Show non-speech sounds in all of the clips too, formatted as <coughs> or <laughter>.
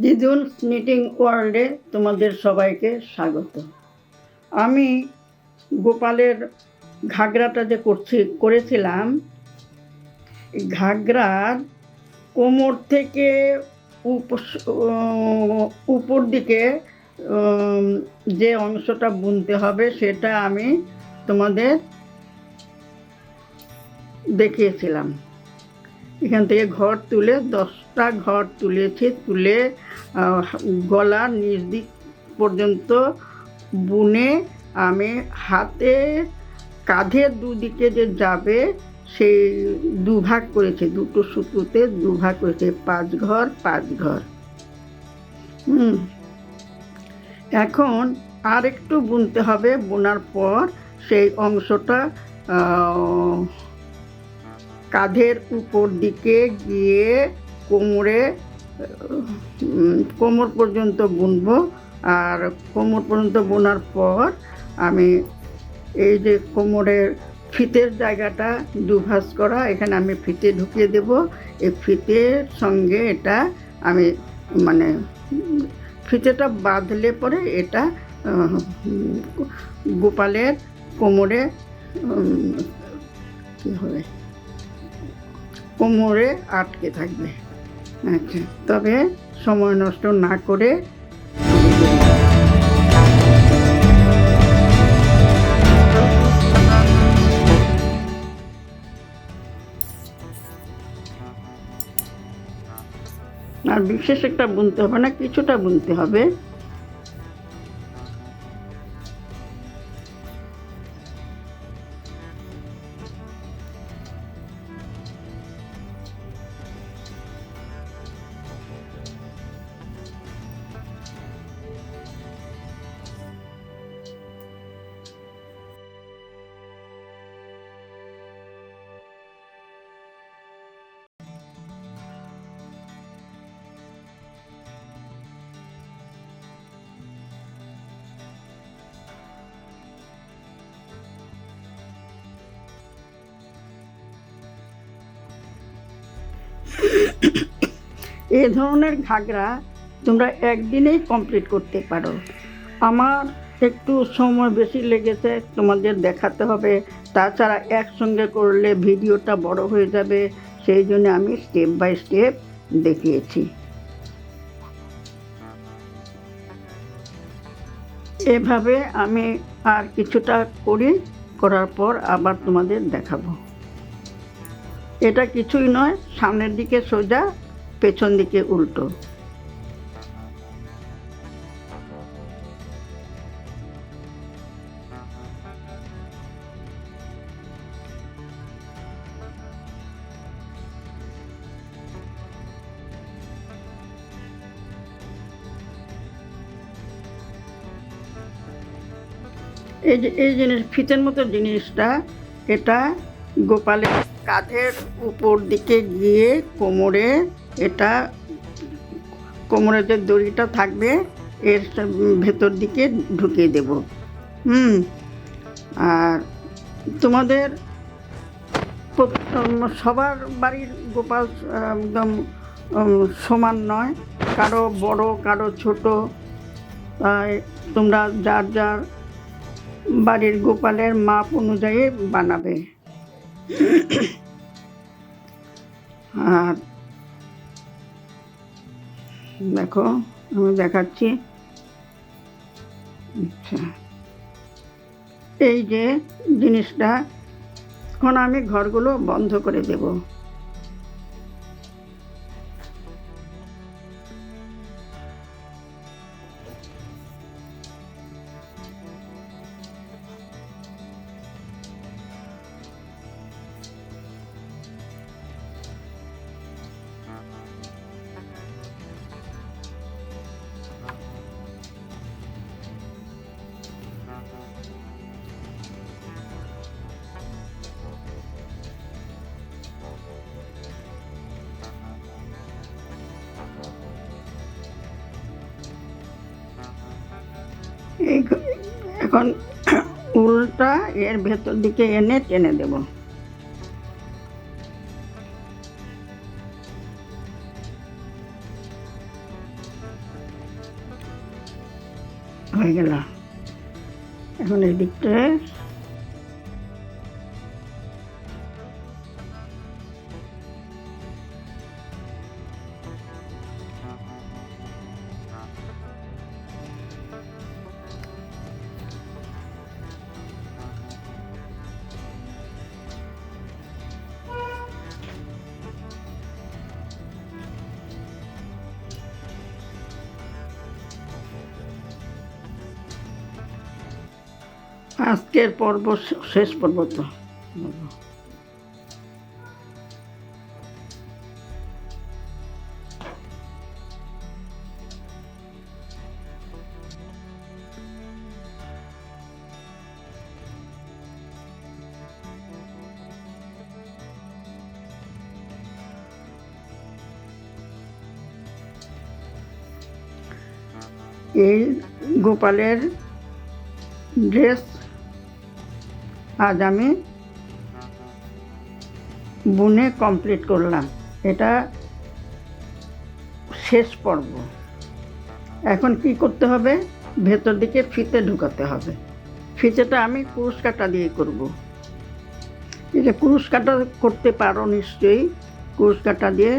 দিদুন নিটিং ওয়ার্ল্ডে তোমাদের সবাইকে স্বাগত। আমি গোপালের ঘাগরাটা যে করছি, করেছিলাম ঘাগরার কোমর থেকে উপ- উপর দিকে যে অংশটা বুনতে হবে সেটা আমি তোমাদের দেখিয়েছিলাম। এখান থেকে ঘর তুলে, দশটা ঘর তুলেছি, তুলে গলার নিচ দিক পর্যন্ত বুনে আমি হাতে কাঁধের দুদিকে যে যাবে, সেই দুভাগ করেছে, দুটো সুতোতে দুভাগ করেছে, পাঁচ ঘর পাঁচ ঘর। হুম। এখন আর একটু বুনতে হবে, বোনার পর সেই অংশটা কাঁধের উপর দিকে গিয়ে কোমরে কোমর পর্যন্ত বুনবো। আর কোমর পর্যন্ত বোনার পর আমি এই যে কোমরের ফিতের জায়গাটা দুভাস করা, এখানে আমি ফিতে ঢুকিয়ে দেব। এই ফিতের সঙ্গে এটা আমি মানে ফিতেটা বাঁধলে পরে এটা গোপালের কোমরে কী হবে? কোমরে আটকে থাকবে। আচ্ছা তবে সময় নষ্ট না করে আর বিশেষ একটা বুনতে হবে না, কিছুটা বুনতে হবে। <coughs> এ ধরনের ঘাগরা তোমরা একদিনেই কমপ্লিট করতে পারো। আমার একটু সময় বেশি লেগেছে, তোমাদের দেখাতে হবে। তাছাড়া একসঙ্গে করলে ভিডিওটা বড় হয়ে যাবে, সেই জন্য আমি স্টেপ বাই স্টেপ দেখিয়েছি। এভাবে আমি আর কিছুটা করি, করার পর আবার তোমাদের দেখাবো। এটা কিছুই নয়, সামনের দিকে সোজা, পেছন দিকে উল্টো। এই যে, এই জিনিস, ফিতের মতো জিনিসটা, এটা গোপালের কাঁধের উপর দিকে গিয়ে কোমরে এটা, কোমরে যে দড়িটা থাকবে, এর ভেতর দিকে ঢুকিয়ে দেব। হুম। আর তোমাদের সবার বাড়ির গোপাল একদম সমান নয়। কারও বড়, কারও ছোট। তাই তোমরা যার যার বাড়ির গোপালের মাপ অনুযায়ী বানাবে। আর দেখো আমি দেখাচ্ছি। আচ্ছা। এই যে জিনিসটা এখন আমি ঘরগুলো বন্ধ করে দেব। এখন উল্টা এর ভেতর দিকে এনে টেনে দেব। হয়ে গেল। এখন এদিকটা আজকের পর্ব শেষ পর্ব তো। এই গোপালের ড্রেস আজ আমি বুনে কমপ্লিট করলাম। এটা শেষ পর্ব। এখন কি করতে হবে? ভেতর দিকে ফিতে ঢুকাতে হবে। ফিতেটা আমি কুরুশ কাটা দিয়ে করব। যে কুরুশ কাটা করতে পারো নিশ্চয়ই। কুরুশ কাটা দিয়ে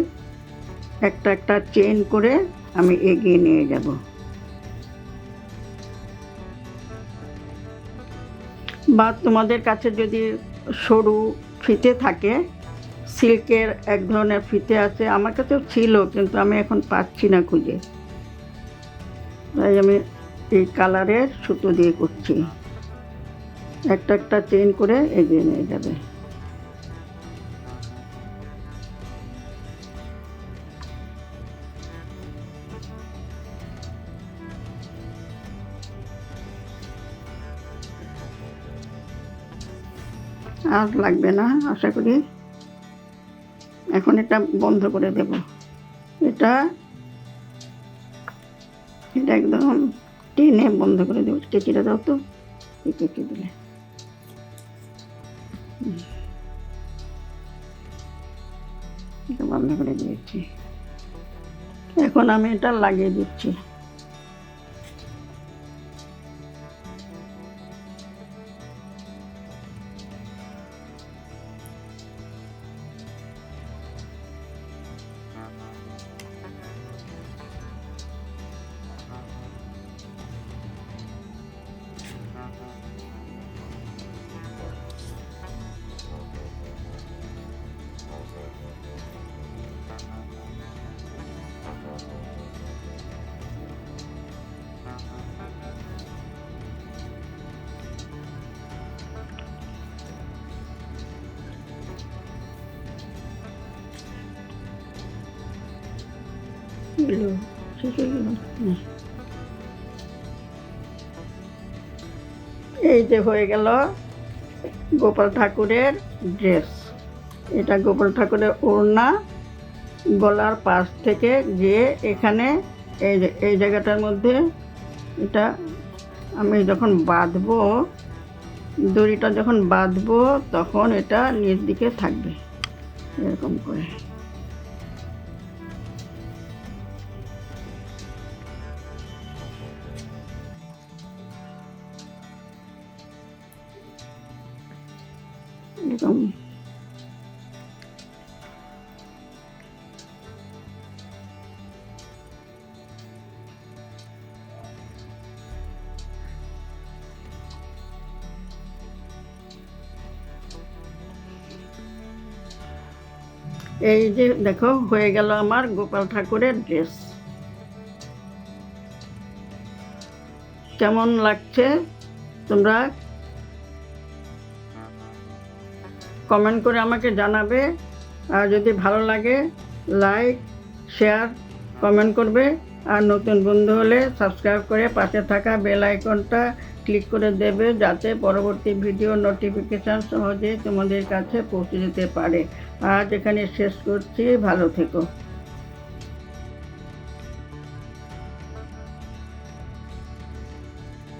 একটা একটা চেন করে আমি এগিয়ে নিয়ে যাব। বা তোমাদের কাছে যদি সরু ফিতে থাকে, সিল্কের এক ধরনের ফিতে আছে, আমার কাছেও ছিল, কিন্তু আমি এখন পাচ্ছি না খুঁজে। তাই আমি এই কালারের সুতো দিয়ে করছি। একটা একটা চেন করে এগিয়ে নিয়ে যাবে। আর লাগবে না, আশা করি। এখন এটা বন্ধ করে দেব। এটা এটা একদম টেনে বন্ধ করে দেবো। কেচিটা দাও তো? কেচি দিলে? এটা বন্ধ করে দিয়েছি। এখন আমি এটা লাগিয়ে দিচ্ছি। না। এই যে হয়ে গেল গোপাল ঠাকুরের ড্রেস এটা গোপাল ঠাকুরের ওড়না, গলার পাশ থেকে গিয়ে এখানে এই এই জায়গাটার মধ্যে এটা আমি যখন বাঁধবো, দড়িটা যখন বাঁধবো, তখন এটা নিজ দিকে থাকবে, এরকম করে এই যে দেখো, হয়ে গেল আমার গোপাল ঠাকুরের ড্রেস। কেমন লাগছে তোমরা? কমেন্ট করে আমাকে জানাবে। আর যদি ভালো লাগে, লাইক, শেয়ার, কমেন্ট করবে। আর নতুন বন্ধু হলে সাবস্ক্রাইব করে পাশে থাকা বেল আইকনটা ক্লিক করে দেবে, যাতে পরবর্তী ভিডিও নোটিফিকেশান সহজেই তোমাদের কাছে পৌঁছে যেতে পারে। আজ এখানে শেষ করছি ভালো থেকো।